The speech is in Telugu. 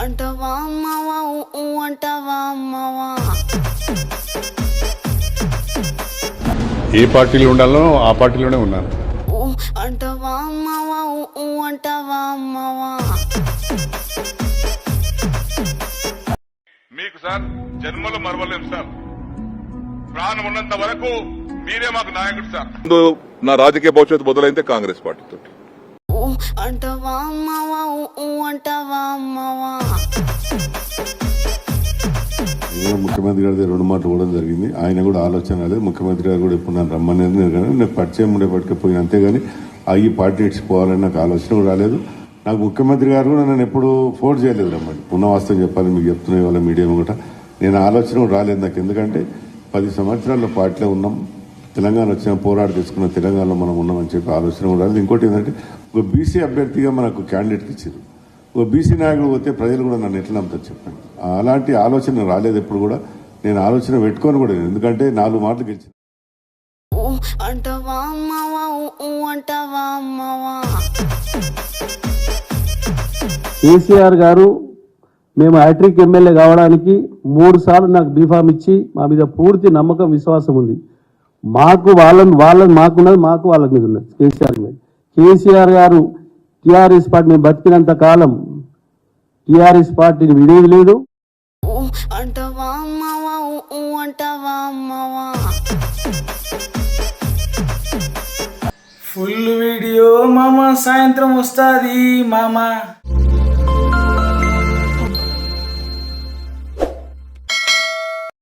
అంటవా అమ్మవా? ఊ అంటవా అమ్మవా? ఏ పార్టీలో ఉండాలో ఆ పార్టీలోనే ఉన్నాను. ఊ అంటవా అమ్మవా? ఊ అంటవా అమ్మవా? మీకు సార్ జన్మలో మరవలేం సార్. ప్రాణం ఉన్నంత వరకు మీరే మాకు నాయకుడు సార్. నా రాజకీయ భవిష్యత్తు మొదలైందే కాంగ్రెస్ పార్టీతో అంటవా అమ్మవా? అంటవా అమ్మవా? ముఖ్యమంత్రి గారి దగ్గర రెండు మాటలు కూడా జరిగింది. ఆయన కూడా ఆలోచన రాలేదు ముఖ్యమంత్రి గారు కూడా ఇప్పుడు నన్ను రమ్మనేది నేను కానీ నేను పరిచయం ఉండే పట్టుకుపోయిన. అంతేగాని అవి పార్టీ ఇచ్చిపోవాలని నాకు ఆలోచన కూడా రాలేదు. నాకు ముఖ్యమంత్రి గారు కూడా నన్ను ఎప్పుడు ఫోర్స్ చేయలేదు రమ్మని ఉన్న వాస్తవం చెప్పాలి మీకు చెప్తున్నా ఇవాళ మీడియా కూడా నేను ఆలోచన కూడా రాలేదు నాకు. ఎందుకంటే పది సంవత్సరాల పార్టీలో ఉన్నాం. తెలంగాణ వచ్చిన పోరాట తీసుకున్న తెలంగాణలో మనం ఉన్నామని చెప్పి ఆలోచన కూడా రాలేదు ఇంకోటి ఏంటంటే ఒక బీసీ అభ్యర్థిగా మనకు క్యాండిడేట్కి ఇచ్చారు. ఒక బీసీ నాయకుడు పోతే ప్రజలు కూడా నన్ను ఎట్లా నమ్ముతారు చెప్పండి. అలాంటి ఆలోచన రాలేదు ఎప్పుడు కూడా. నేను ఆలోచన పెట్టుకొని కూడా. ఎందుకంటే నాలుగు మాటలు అంటవా అంటవా అమ్మవా? కేసీఆర్ గారు మేము హ్యాట్రిక్ ఎమ్మెల్యే కావడానికి మూడు సార్లు నాకు బీఫామ్ ఇచ్చి మా మీద పూర్తి నమ్మకం విశ్వాసం ఉంది. మాకు వాళ్ళని వాళ్ళని మాకున్నది మాకు వాళ్ళ మీద ఉన్నది కేసీఆర్ మీద. కేసీఆర్ గారు టీఆర్ఎస్ పార్టీ మేము బతికినంత కాలం టీఆర్ఎస్ పార్టీని విడేది లేదు. ఫుల్ వీడియో మామ సాయంత్రం వస్తుంది మామ.